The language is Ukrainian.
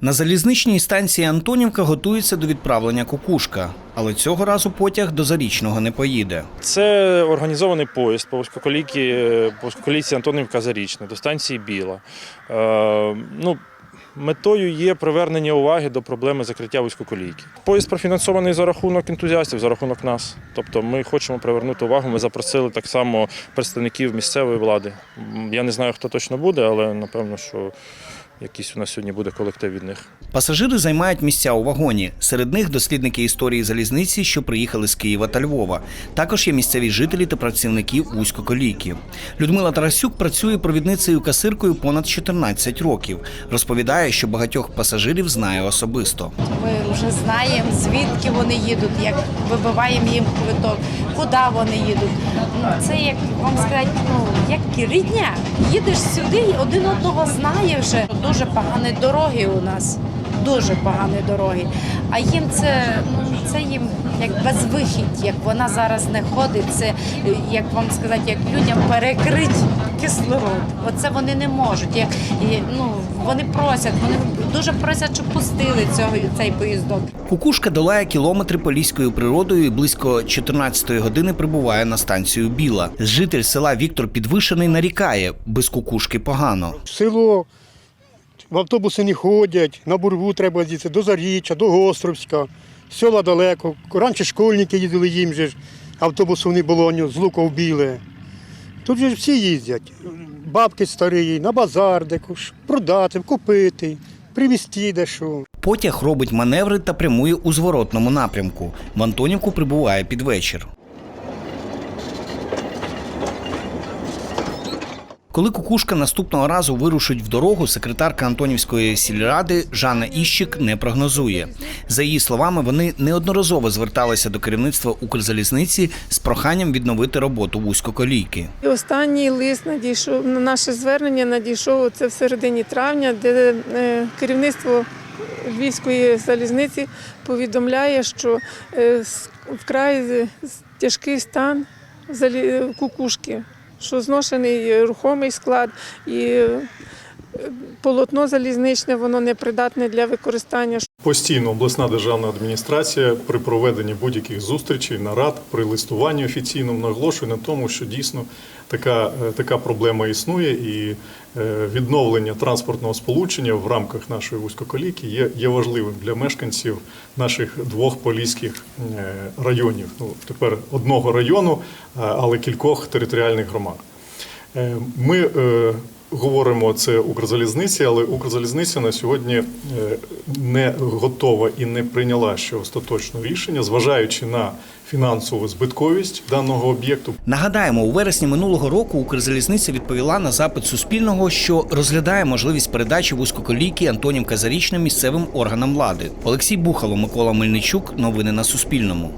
На залізничній станції Антонівка готується до відправлення кукушка, але цього разу потяг до зарічного не поїде. Це організований поїзд по вузькоколійці, вузькоколійці Антонівка Зарічна до станції Біла. Е, ну, метою є привернення уваги до проблеми закриття вузькоколійки. Поїзд профінансований за рахунок ентузіастів, за рахунок нас. Тобто ми хочемо привернути увагу. Ми запросили так само представників місцевої влади. Я не знаю, хто точно буде, але напевно, що якийсь у нас сьогодні буде колектив від них. Пасажири займають місця у вагоні. Серед них дослідники історії залізниці, що приїхали з Києва та Львова. Також є місцеві жителі та працівники вузькоколійки. Людмила Тарасюк працює провідницею касиркою понад 14 років. Розповідає, що багатьох пасажирів знає особисто. Ми вже знаємо, звідки вони їдуть, як вибиваємо їм квиток, куди вони їдуть. Ну, Це як вам сказати, ну як рідня. Їдеш сюди, один одного знає вже. Дуже погані дороги у нас. Дуже погані дороги. А їм це це їм як безвихідь, як вона зараз не ходить. Це як вам сказати, як людям перекрить кислород. Оце вони не можуть. Як і, ну вони просять, вони дуже просять, щоб пустили цього цей поїздок. Кукушка долає кілометри поліською природою і близько 14-ї години прибуває на станцію Біла. Житель села Віктор Підвишений нарікає, без кукушки погано. Село в автобуси не ходять, на бурву треба їздити, до Заріччя, до Гостровська. Села далеко. Раніше школьники їздили їм же ж, автобусу не було, з луков біле. Тут же всі їздять. Бабки старі, на базар декуш, продати, купити, привезти дещо. Потяг робить маневри та прямує у зворотному напрямку. В Антонівку прибуває під вечір. Коли кукушка наступного разу вирушить в дорогу, секретарка Антонівської сільради Жанна Іщик не прогнозує. За її словами, вони неодноразово зверталися до керівництва Укрзалізниці з проханням відновити роботу вузькоколійки. Останній лист надійшов на наше звернення надійшов це в середині травня, де е, керівництво Львівської залізниці повідомляє, що е, вкрай е, тяжкий стан кукушки, що зношений е, рухомий склад і е, полотно залізничне, воно непридатне для використання. Постійно обласна державна адміністрація при проведенні будь-яких зустрічей, нарад, при листуванні офіційному наголошує на тому, що дійсно така, е, така проблема існує, і е, відновлення транспортного сполучення в рамках нашої вузькоколійки є, є важливим для мешканців наших двох поліських е, районів. Ну тепер одного району, але кількох територіальних громад. Е, Ми е, говоримо це Укрзалізниці, але Укрзалізниця на сьогодні е, не готова і не прийняла ще остаточного рішення, зважаючи на фінансову збитковість даного об'єкту. Нагадаємо, у вересні минулого року Укрзалізниця відповіла на запит Суспільного, що розглядає можливість передачі вузькоколійки Антонівка Зарічна місцевим органам влади. Олексій Бухало, Микола Мельничук. Новини на Суспільному.